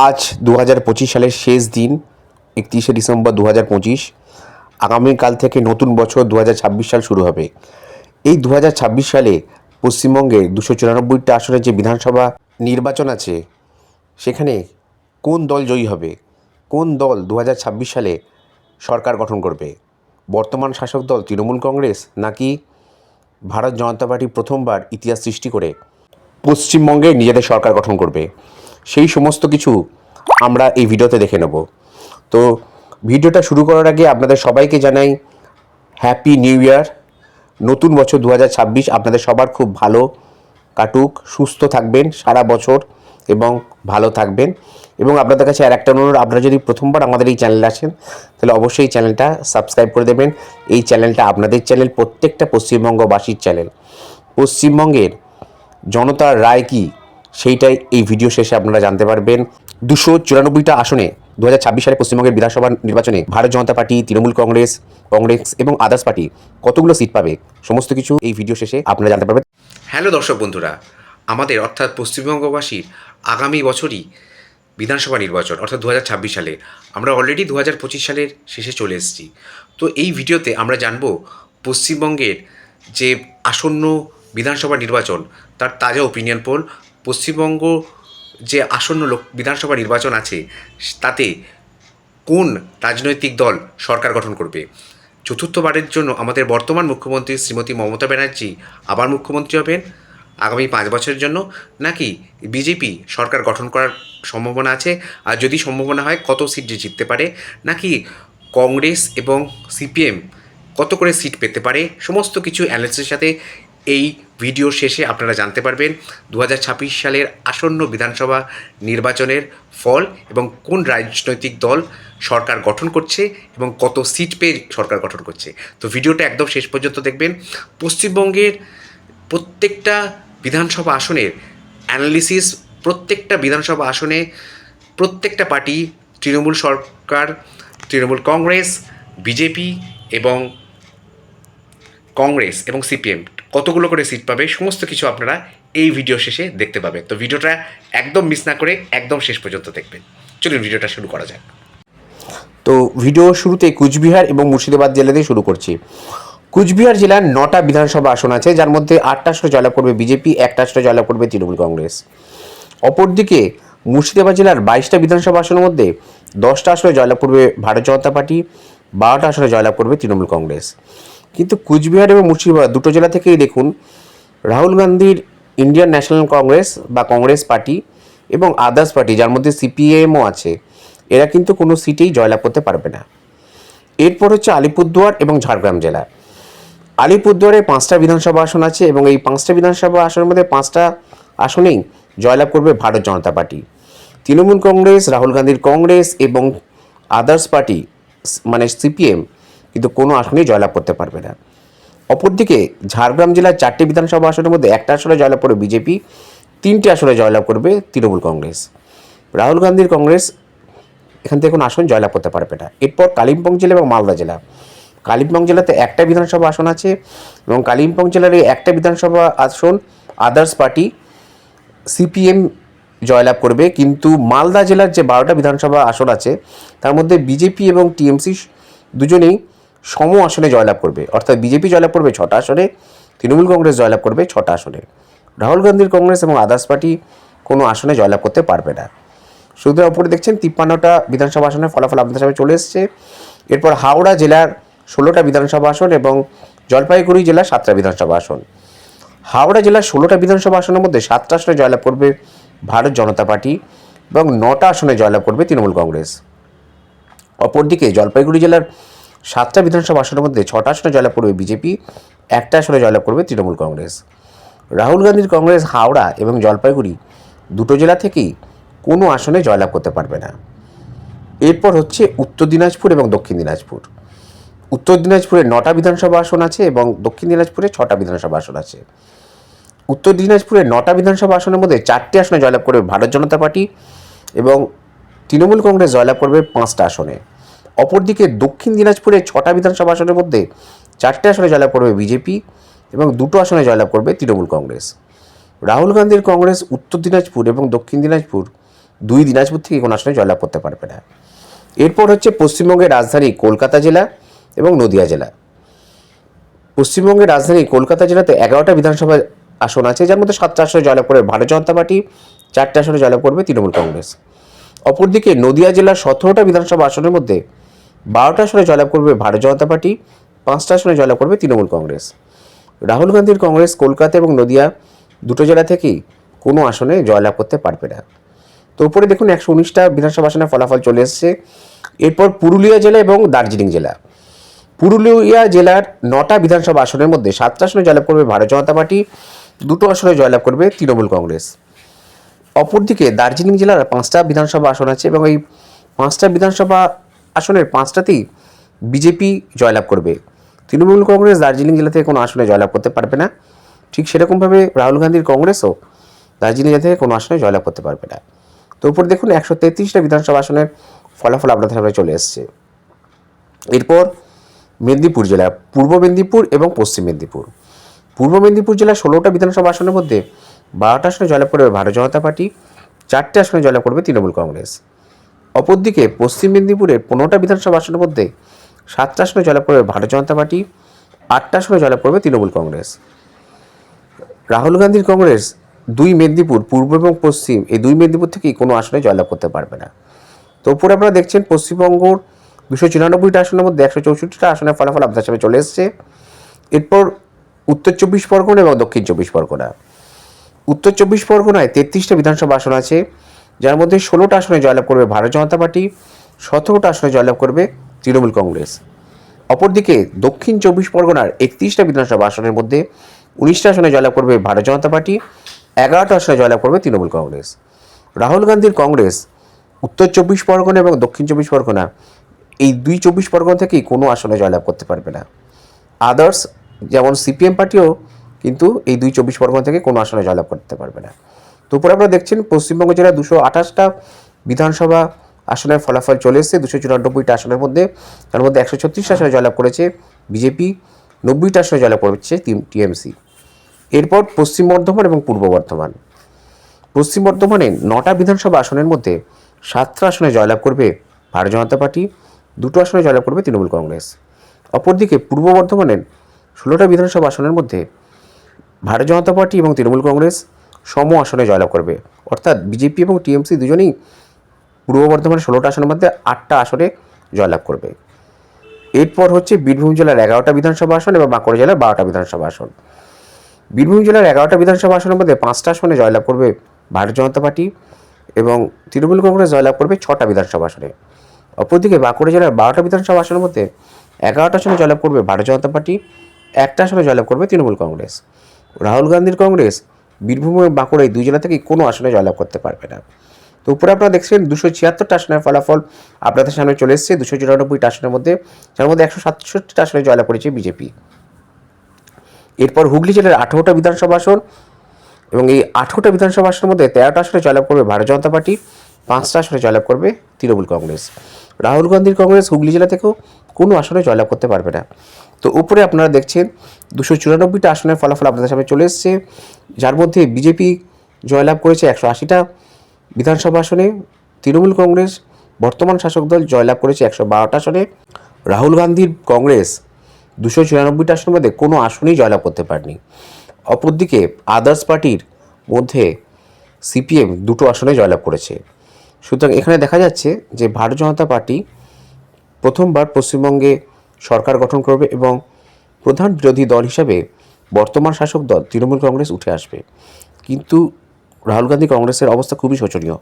আজ দু হাজার পঁচিশ সালের শেষ দিন, একত্রিশে ডিসেম্বর দু হাজার পঁচিশ। আগামীকাল থেকে নতুন বছর দু হাজার ছাব্বিশ সাল শুরু হবে। এই দু হাজার ছাব্বিশ সালে পশ্চিমবঙ্গে দুশো চুরানব্বইটা আসনে যে বিধানসভা নির্বাচন আছে, সেখানে কোন দল জয়ী হবে? কোন দল দু হাজার ছাব্বিশ সালে সরকার গঠন করবে? বর্তমান শাসক দল তৃণমূল কংগ্রেস নাকি ভারত জনতা পার্টি প্রথমবার ইতিহাস সৃষ্টি করে পশ্চিমবঙ্গে নিজেদের সরকার গঠন করবে? সেই সমস্ত কিছু আমরা এই ভিডিওতে দেখে নেব। তো ভিডিওটা শুরু করার আগে আপনাদের সবাইকে জানাই হ্যাপি নিউ ইয়ার নতুন বছর দু হাজার ছাব্বিশ আপনাদের সবার খুব ভালো কাটুক, সুস্থ থাকবেন সারা বছর এবং ভালো থাকবেন। এবং আপনাদের কাছে আর একটা অনুরোধ, আপনারা যদি প্রথমবার আমাদের এই চ্যানেলে আসেন, তাহলে অবশ্যই চ্যানেলটা সাবস্ক্রাইব করে দেবেন। এই চ্যানেলটা আপনাদের চ্যানেল, প্রত্যেকটা পশ্চিমবঙ্গবাসীর চ্যানেল। পশ্চিমবঙ্গের জনতার রায় কি? সেইটাই এই ভিডিও শেষে আপনারা জানতে পারবেন। দুশো চুরানব্বইটা আসনে দু হাজার ছাব্বিশ সালে পশ্চিমবঙ্গের বিধানসভা নির্বাচনে ভারত জনতা পার্টি, তৃণমূল কংগ্রেস কংগ্রেস এবং আদার্স পার্টি কতগুলো সিট পাবে? সমস্ত কিছু এই ভিডিও শেষে আপনারা জানতে পারবেন। হ্যালো দর্শক বন্ধুরা, আমাদের অর্থাৎ পশ্চিমবঙ্গবাসীর আগামী বছরই বিধানসভা নির্বাচন, অর্থাৎ দু হাজার ছাব্বিশ সালে। আমরা অলরেডি দু হাজার পঁচিশ সালের শেষে চলে এসেছি। তো এই ভিডিওতে আমরা জানব পশ্চিমবঙ্গের যে আসন্ন বিধানসভা নির্বাচন, তার তাজা ওপিনিয়ন পোল পশ্চিমবঙ্গ যে আসন্ন লোক, বিধানসভা নির্বাচন আছে, তাতে কোন রাজনৈতিক দল সরকার গঠন করবে? চতুর্থবারের জন্য আমাদের বর্তমান মুখ্যমন্ত্রী শ্রীমতী মমতা ব্যানার্জি আবার মুখ্যমন্ত্রী হবেন। আগামী পাঁচ বছরের জন্য নাকি বিজেপি সরকার গঠন করার সম্ভাবনা আছে? আর যদি সম্ভাবনা হয়, কত সিট যে জিততে পারে? নাকি কংগ্রেস এবং সিপিএম কত করে সিট পেতে পারে? সমস্ত কিছু অ্যানালিসিসের সাথে এই ভিডিও শেষে আপনারা জানতে পারবেন দু হাজার ছাব্বিশ সালের আসন্ন বিধানসভা নির্বাচনের ফল এবং কোন রাজনৈতিক দল সরকার গঠন করছে এবং কত সিট পেয়ে সরকার গঠন করছে। তো ভিডিওটা একদম শেষ পর্যন্ত দেখবেন। পশ্চিমবঙ্গের প্রত্যেকটা বিধানসভা আসনের অ্যানালিসিস, প্রত্যেকটা বিধানসভা আসনে প্রত্যেকটা পার্টি, তৃণমূল সরকার, তৃণমূল কংগ্রেস, বিজেপি এবং কংগ্রেস এবং সিপিএম কতগুলো করে সিট পাবে, সমস্ত কিছু আপনারা এই ভিডিও শেষে দেখতে পাবেন। তো ভিডিওটা একদম মিস না করে একদম শেষ পর্যন্ত দেখবেন। চলুন ভিডিওটা শুরু করা যাক। তো ভিডিও শুরুতে কুচবিহার এবং মুর্শিদাবাদ জেলা দিয়ে শুরু করছি। কুচবিহার জেলার নটা বিধানসভা আসন আছে, যার মধ্যে আটটা আসনে জয়লাভ করবে বিজেপি, একটা আসনে জয়লাভ করবে তৃণমূল কংগ্রেস। অপরদিকে মুর্শিদাবাদ জেলার বাইশটা বিধানসভা আসনের মধ্যে দশটা আসনে জয়লাভ করবে ভারত জনতা পার্টি, বারোটা আসনে জয়লাভ করবে তৃণমূল কংগ্রেস। কিন্তু কুচবিহার এবং মুর্শিদাবাদ দুটো জেলা থেকেই দেখুন, রাহুল গান্ধীর ইন্ডিয়ান ন্যাশনাল কংগ্রেস বা কংগ্রেস পার্টি এবং আদার্স পার্টি, যার মধ্যে সিপিএমও আছে, এরা কিন্তু কোনো সিটেই জয়লাভ করতে পারবে না। এরপর হচ্ছে আলিপুরদুয়ার এবং ঝাড়গ্রাম জেলা। আলিপুরদুয়ারে পাঁচটা বিধানসভা আসন আছে এবং এই পাঁচটা বিধানসভা আসনের মধ্যে পাঁচটা আসনেই জয়লাভ করবে ভারত জনতা পার্টি। তৃণমূল কংগ্রেস, রাহুল গান্ধীর কংগ্রেস এবং আদার্স পার্টি মানে সিপিএম কিন্তু কোনো আসনেই জয়লাভ করতে পারবে না। অপরদিকে ঝাড়গ্রাম জেলার চারটি বিধানসভা আসনের মধ্যে একটা আসনে জয়লাভ করবে বিজেপি, তিনটে আসনে জয়লাভ করবে তৃণমূল কংগ্রেস। রাহুল গান্ধীর কংগ্রেস এখান থেকে কোনো আসন জয়লাভ করতে পারবে না। এরপর কালিম্পং জেলা এবং মালদা জেলা। কালিম্পং জেলাতে একটা বিধানসভা আসন আছে এবং কালিম্পং জেলার এই একটা বিধানসভা আসন আদার্স পার্টি, সিপিএম জয়লাভ করবে। কিন্তু মালদা জেলার যে বারোটা বিধানসভা আসন আছে, তার মধ্যে বিজেপি এবং টিএমসি দুজনেই সম আসনে জয়লাভ করবে, অর্থাৎ বিজেপি জয়লাভ করবে ছটা আসনে, তৃণমূল কংগ্রেস জয়লাভ করবে ছটা আসনে। রাহুল গান্ধীর কংগ্রেস এবং আদার্স পার্টি কোনো আসনে জয়লাভ করতে পারবে না। শুধু ওপরে দেখছেন তিপ্পান্নটা বিধানসভা আসনের ফলাফল আপনাদের সামনে চলে এসছে। এরপর হাওড়া জেলার ষোলোটা বিধানসভা আসন এবং জলপাইগুড়ি জেলার সাতটা বিধানসভা আসন। হাওড়া জেলার ষোলোটা বিধানসভা আসনের মধ্যে সাতটা আসনে জয়লাভ করবে ভারত জনতা পার্টি এবং নটা আসনে জয়লাভ করবে তৃণমূল কংগ্রেস। অপরদিকে জলপাইগুড়ি জেলার সাতটা বিধানসভা আসনের মধ্যে ছটা আসনে জয়লাভ করবে বিজেপি, একটা আসনে জয়লাভ করবে তৃণমূল কংগ্রেস। রাহুল গান্ধীর কংগ্রেস হাওড়া এবং জলপাইগুড়ি দুটো জেলা থেকেই কোনো আসনে জয়লাভ করতে পারবে না। এরপর হচ্ছে উত্তর দিনাজপুর এবং দক্ষিণ দিনাজপুর। উত্তর দিনাজপুরে নটা বিধানসভা আসন আছে এবং দক্ষিণ দিনাজপুরে ছটা বিধানসভা আসন আছে। উত্তর দিনাজপুরে নটা বিধানসভা আসনের মধ্যে চারটি আসনে জয়লাভ করবে ভারত জনতা পার্টি এবং তৃণমূল কংগ্রেস জয়লাভ করবে পাঁচটা আসনে। অপরদিকে দক্ষিণ দিনাজপুরে ছটা বিধানসভা আসনের মধ্যে চারটে আসনে জয়লাভ করবে বিজেপি এবং দুটো আসনে জয়লাভ করবে তৃণমূল কংগ্রেস। রাহুল গান্ধীর কংগ্রেস উত্তর দিনাজপুর এবং দক্ষিণ দিনাজপুর দুই দিনাজপুর থেকে কোনো আসনে জয়লাভ করতে পারবে না। এরপর হচ্ছে পশ্চিমবঙ্গের রাজধানী কলকাতা জেলা এবং নদিয়া জেলা। পশ্চিমবঙ্গের রাজধানী কলকাতা জেলাতে এগারোটা বিধানসভা আসন আছে, যার মধ্যে সাতটা আসনে জয়লাভ করবে ভারতীয় জনতা পার্টি, চারটে আসনে জয়লাভ করবে তৃণমূল কংগ্রেস। অপরদিকে নদিয়া জেলার সতেরোটা বিধানসভা আসনের মধ্যে বারোটা আসনে জয়লাভ করবে ভারতীয় জনতা পার্টি, পাঁচটা আসনে জয়লাভ করবে তৃণমূল কংগ্রেস। রাহুল গান্ধীর কংগ্রেস কলকাতা এবং নদিয়া দুটো জেলা থেকেই কোনো আসনে জয়লাভ করতে পারবে না। তো উপরে দেখুন একশো উনিশটা বিধানসভা আসনের ফলাফল চলে এসছে। এরপর পুরুলিয়া জেলা এবং দার্জিলিং জেলা। পুরুলিয়া জেলার নটা বিধানসভা আসনের মধ্যে সাতটা আসনে জয়লাভ করবে ভারতীয় জনতা পার্টি, দুটো আসনে জয়লাভ করবে তৃণমূল কংগ্রেস। অপরদিকে দার্জিলিং জেলার পাঁচটা বিধানসভা আসন আছে এবং এই পাঁচটা বিধানসভা আসনের পাঁচটাতেই বিজেপি জয়লাভ করবে। তৃণমূল কংগ্রেস দার্জিলিং জেলা থেকে কোনো আসনে জয়লাভ করতে পারবে না। ঠিক সেরকমভাবে রাহুল গান্ধীর কংগ্রেসও দার্জিলিং জেলা থেকে কোনো আসনে জয়লাভ করতে পারবে না। তো উপর দেখুন, একশো তেত্রিশটা বিধানসভা আসনের ফলাফল আপনাদের সামনে চলে এসছে। এরপর মেদিনীপুর জেলা, পূর্ব মেদিনীপুর এবং পশ্চিম মেদিনীপুর। পূর্ব মেদিনীপুর জেলার ষোলোটা বিধানসভা আসনের মধ্যে বারোটা আসনে জয়লাভ করবে ভারতীয় জনতা পার্টি, চারটে আসনে জয়লাভ করবে তৃণমূল কংগ্রেস। অপরদিকে পশ্চিম মেদিনীপুরের পনেরোটা বিধানসভা আসনের মধ্যে সাতটা আসনে জয়লাভ করবে ভারতীয় জনতা পার্টি, আটটা আসনে জয়লাভ করবে তৃণমূল কংগ্রেস। রাহুল গান্ধীর কংগ্রেস দুই মেদিনীপুর, পূর্ব এবং পশ্চিম, এই দুই মেদিনীপুর থেকেই কোনো আসনে জয়লাভ করতে পারবে না। তো উপরে আপনারা দেখছেন পশ্চিমবঙ্গর দুশো চুরানব্বইটা আসনের মধ্যে একশো চৌষট্টিটা আসনের ফলাফল আপনার সামনে চলে এসছে। এরপর উত্তর চব্বিশ পরগনা এবং দক্ষিণ চব্বিশ পরগনা। উত্তর চব্বিশ পরগনায় তেত্রিশটা বিধানসভা আসন আছে। যার মধ্যে ষোলোটা আসনে জয়লাভ করবে ভারতীয় জনতা পার্টি, সতেরোটা আসনে জয়লাভ করবে তৃণমূল কংগ্রেস। অপরদিকে দক্ষিণ চব্বিশ পরগনার একত্রিশটা বিধানসভা আসনের মধ্যে উনিশটা আসনে জয়লাভ করবে ভারতীয় জনতা পার্টি, এগারোটা আসনে জয়লাভ করবে তৃণমূল কংগ্রেস। রাহুল গান্ধীর কংগ্রেস, উত্তর চব্বিশ পরগনা এবং দক্ষিণ চব্বিশ পরগনা, এই দুই চব্বিশ পরগনা থেকেই কোনো আসনে জয়লাভ করতে পারবে না। আদার্স, যেমন সিপিএম পার্টিও কিন্তু এই দুই চব্বিশ পরগনা থেকে কোনো আসনে জয়লাভ করতে পারবে না। তো উপরে আপনারা দেখছেন পশ্চিমবঙ্গ জেলায় দুশো আঠাশটা বিধানসভা আসনের ফলাফল চলে এসেছে, দুশো চুরানব্বইটা আসনের মধ্যে। তার মধ্যে একশো ছত্রিশটা আসনে জয়লাভ করেছে বিজেপি, নব্বইটা আসনে জয়লাভ করেছে টিএমসি। এরপর পশ্চিম বর্ধমান এবং পূর্ব বর্ধমান। পশ্চিম বর্ধমানে নটা বিধানসভা আসনের মধ্যে সাতটা আসনে জয়লাভ করবে ভারতীয় জনতা পার্টি, দুটো আসনে জয়লাভ করবে তৃণমূল কংগ্রেস। অপরদিকে পূর্ব বর্ধমানের ষোলোটা বিধানসভা আসনের মধ্যে ভারতীয় জনতা পার্টি এবং তৃণমূল কংগ্রেস সম আসনে জয়লাভ করবে। অর্থাৎ বিজেপি এবং টিএমসি দুজনেই পূর্ব বর্ধমানের ষোলোটা আসনের মধ্যে আটটা আসনে জয়লাভ করবে। এরপর হচ্ছে বীরভূম জেলার এগারোটা বিধানসভা আসন এবং বাঁকুড়া জেলার বারোটা বিধানসভা আসন। বীরভূম জেলার এগারোটা বিধানসভা আসনের মধ্যে পাঁচটা আসনে জয়লাভ করবে ভারতীয় জনতা পার্টি এবং তৃণমূল কংগ্রেস জয়লাভ করবে ছটা বিধানসভা আসনে। অপরদিকে বাঁকুড়া জেলার বারোটা বিধানসভা আসনের মধ্যে এগারোটা আসনে জয়লাভ করবে ভারতীয় জনতা পার্টি, একটা আসনে জয়লাভ করবে তৃণমূল কংগ্রেস। রাহুল গান্ধীর কংগ্রেস বীরভূম এবং বাঁকুড়া এই দুই জেলা থেকে কোনো আসনে জয়লাভ করতে পারবে না। তো উপরে আপনারা দেখছেন দুশো ছিয়াত্তরটা আসনের ফলাফল আপনাদের সামনে চলে এসেছে। দুশো চুরানব্বইটা আসনের মধ্যে, যার মধ্যে একশো সাতষট্টিটা আসনে জয়লাভ করেছে বিজেপি। এরপর হুগলি জেলার আঠেরোটা বিধানসভা আসন এবং এই আঠেরোটা বিধানসভা আসনের মধ্যে তেরোটা আসনে জয়লাভ করবে ভারতীয় জনতা পার্টি, পাঁচটা আসনে জয়লাভ করবে তৃণমূল কংগ্রেস। রাহুল গান্ধীর কংগ্রেস হুগলি জেলা থেকেও কোনো আসনে জয়লাভ করতে পারবে না। তো উপরে আপনারা দেখছেন দুশো চুরানব্বইটা আসনের ফলাফল আপনাদের সামনে চলে এসছে। যার মধ্যে বিজেপি জয়লাভ করেছে একশো আশিটা বিধানসভা আসনে, তৃণমূল কংগ্রেস, বর্তমান শাসক দল জয়লাভ করেছে একশো বারোটা আসনে, রাহুল গান্ধীর কংগ্রেস দুশো চুরানব্বইটা আসনের মধ্যে কোনো আসনেই জয়লাভ করতে পারেনি। অপরদিকে আদার্স পার্টির মধ্যে সিপিএম দুটো আসনে জয়লাভ করেছে। সুতরাং এখানে দেখা যাচ্ছে যে ভারতীয় জনতা পার্টি প্রথমবার পশ্চিমবঙ্গে সরকার গঠন করবে এবং প্রধান বিরোধী দল হিসাবে বর্তমান শাসক দল তৃণমূল কংগ্রেস উঠে আসবে। কিন্তু রাহুল গান্ধী কংগ্রেসের অবস্থা খুবই শোচনীয়।